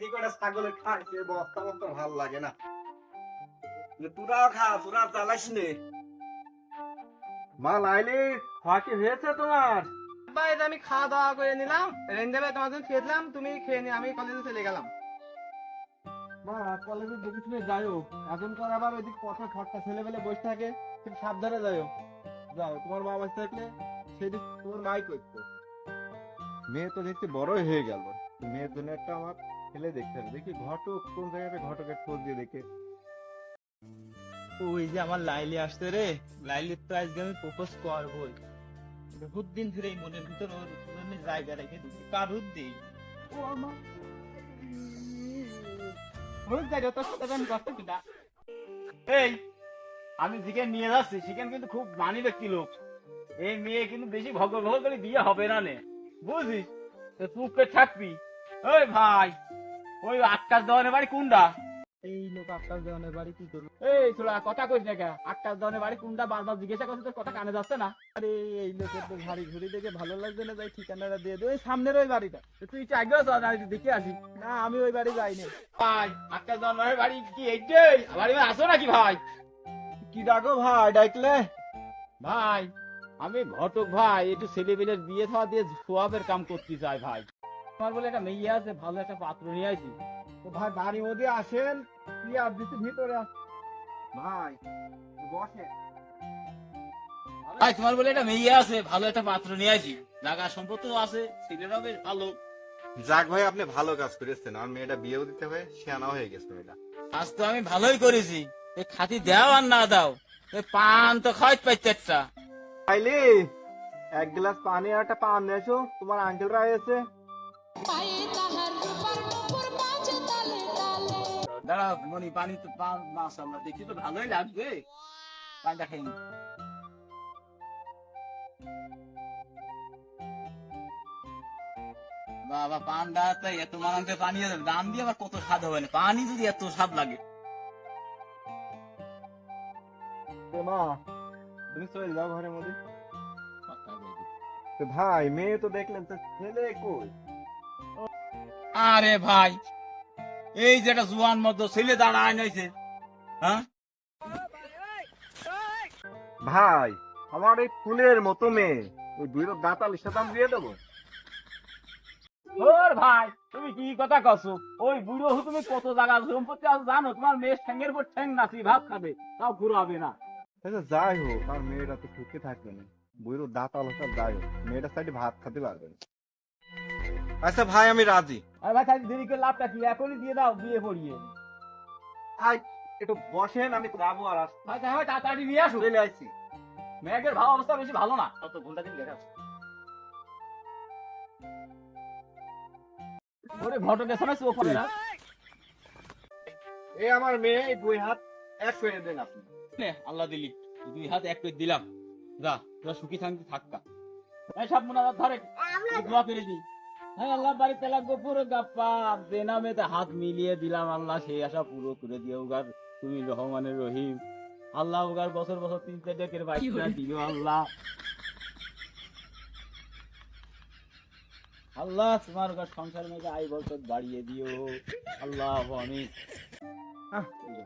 কি করে ছাগলে খায়? সে বস্তা বস্তা ভালো লাগে না। তোরাও খা তোরা চালাস নে। মা লাইলি খাওয়া কি হয়েছে তোমার? ভাই আমি খাওয়া দাওয়া করে নিলাম রেঞ্জে ভাই তোমার জন্য খেয়ে দিলাম তুমি খেয়ে নি আমি কলেজে চলে গেলাম। মা কলেজে দেখে শুনে যাইও এখনকার আবার ওইদিক পথে ঠাট্টা ছেলেবেলে বসে থাকে খুব সাবধানে যাইও যাও তোমার মা বসে থাকলে সেদিক তোমার মাই করতো। মেয়ে তো দেখতে বড়ই হয়ে গেল। মেয়ের জন্য একটা আমার ছেলে দেখতে হবে। দেখি ঘটক কোন জায়গাতে ঘটকের খোঁজ দিয়ে দেখে। ওই যে আমার লাইলি আসছে রে। লাইলির তো আজকে আমি প্রপোজ করবই। বহুত দিন ধরে এই মনের ভিতর ওর জন্য জায়গা রেখে দিচ্ছি কারুর দিই ও আমার হোক যাই তোর সাথে আমি করতে কিনা এই আমি চিকেন নিয়ে যাচ্ছি। চিকেন কিন্তু খুব মানি ব্যক্তি লোক। এই মেয়ে কিন্তু বেশি ভগর ভগর করে বিয়ে হবে না নে। বুঝিস? তো চুপ থাকবি। ওই ভাই ওই আটকাশ দেওয়ানের বাড়ি কোনটা এই লোক আকাশ দেওয়ানের বাড়ি কি করবে এই ছোড়া কথা কইস না কে? আকাশ দেওয়ানের বাড়ি কোনটা বারবার জিজ্ঞাসা করছিস তোর কথা কানে যাচ্ছে না? আরে এই লোকের তো ভারী ঘুরি দেখে ভালো লাগছে না যাই ঠিকানাটা দিয়ে দে। ওই সামনের ওই বাড়িটা। তুই আমি একটু দেখে আসি। না আমি ওই বাড়ি যাইনি ভাই আকাশ দেওয়ানের বাড়ি কি এইটাই? বাড়ি আসো নাকি ভাই? কি ডাকো ভাই ডাকলে? ভাই আমি ঘটক ভাই একটু ছেলেবেলের বিয়ে থাওয়া দিয়ে সোয়াবের কাম করতে চাই ভাই। তোমার বলে একটা মেয়ে আছে ভালো একটা পাত্র নিয়ে আসি তো ভাই বাড়ির মধ্যে আসেন কি আর দিতে ভিতরে? আস ভাই বসে। ভাই তোমার বলে একটা মেয়ে আছে ভালো একটা পাত্র নিয়ে আসি জায়গা সম্পত্তি আছে ছেলেরাও বেশ ভালো। যাক ভাই আপনি ভালো কাজ করেছেন। আর মেয়েটা বিয়েও দিতে হবে সেনা হয়ে গেছে মেয়েটা। আজ তো আমি ভালোই করেছি। এ খাতি দাও আর না দাও। এ পান তো খাওয়াই পাইতে একটা। আইলি এক গ্লাস পানি আর একটা পান এসো। তোমার আঙ্কেলরা এসে পায়ে তাহার রূপার নুপুর বাজে তালে তালে। দাঁড়া মনি পানি তো মাছ আমরা দেখি তো ভালোই লাগবে। পানিটা খাই বাবা পানটা তো এত পানি দাম দিয়ে আবার কত স্বাদ হবে না? পানি যদি এত স্বাদ লাগে। মা তুমি চলে যাও ঘরের মধ্যে। ভাই মেয়ে তো দেখলেন তো ছেলে কই? আরে ভাই এই যেটা জুয়ান মতো ছেলে দাঁড়ায় নইছে হ্যাঁ? ভাই আমার এই ফুলের মতো মেয়ে ওই দুইটা দাঁতালির সাথে আমি দিয়ে দেবো। ওর ভাই তুমি কি কথা কছো? ওই বুড়ো তুমি কত জায়গা সম্পত্তি আছে জানো? তোমার মেয়ে ঠ্যাঙ্গের উপর ঠ্যাং নাচি ভাত খাবে তাও ঘুরাবে না। আচ্ছা যাই হোক আর মেয়েটা তো সুখে থাকবে না। বুড়ো দাঁতাল যাই হোক মেয়েটার সাইডে ভাত খেতে পারবে না। আচ্ছা ভাই আমি রাজি। আরে ভাই তাই দেরি করে লাভটা কি? এখনই দিয়ে দাও বিয়ে পড়িয়ে। ভাই একটু বসেন আমি যাব আর আসব। ভাই ভাই তাড়াতাড়ি নিয়ে আসো চলে আসছি। মেয়েদের ভাব অবস্থা বেশি ভালো না। তত ঘণ্টা দিন লেখা ওরে ঘটকের সময় চোখ পড়ে না এই আমার মেয়ে এই দুই হাত এক করে দেন আপনি। নে, আল্লাহ দিলি। দুই হাত এক করে দিলাম। যা তোরা সুখী থাকতে থাক্কা। এই সব মোনাজাত ধরে দোয়া করে দি হ্যাঁ আল্লাহ বাড়িতে লাগবো পুরো গাপ্পা বেনামেতে হাত মিলিয়ে দিলাম আল্লাহ সেই আশা পুরো করে দিয়ে উগার তুমি রহমানের রহিম। আল্লাহ উগার বছর বছর তিন চারটে করে বাইক দিও আল্লাহ। আল্লাহ তোমার উগার সংসার মেয়েকে আই বছর বাড়িয়ে দিও। আল্লাহ আমি এই যে।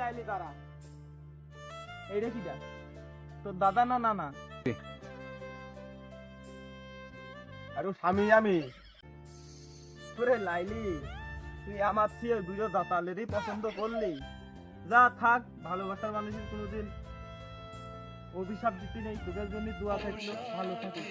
লাইলি এইটা কিটা তোর দাদা না নানা? আর স্বামী আমি। তোরে লাইলি, তুই আমার চেয়ে দুটো দাতালেরই পছন্দ করলি। যা থাক, ভালোবাসার মানুষের কোনোদিন অভিশাপ দিতে নেই, তোদের জন্য দোয়া থাকল, ভালো থাকিস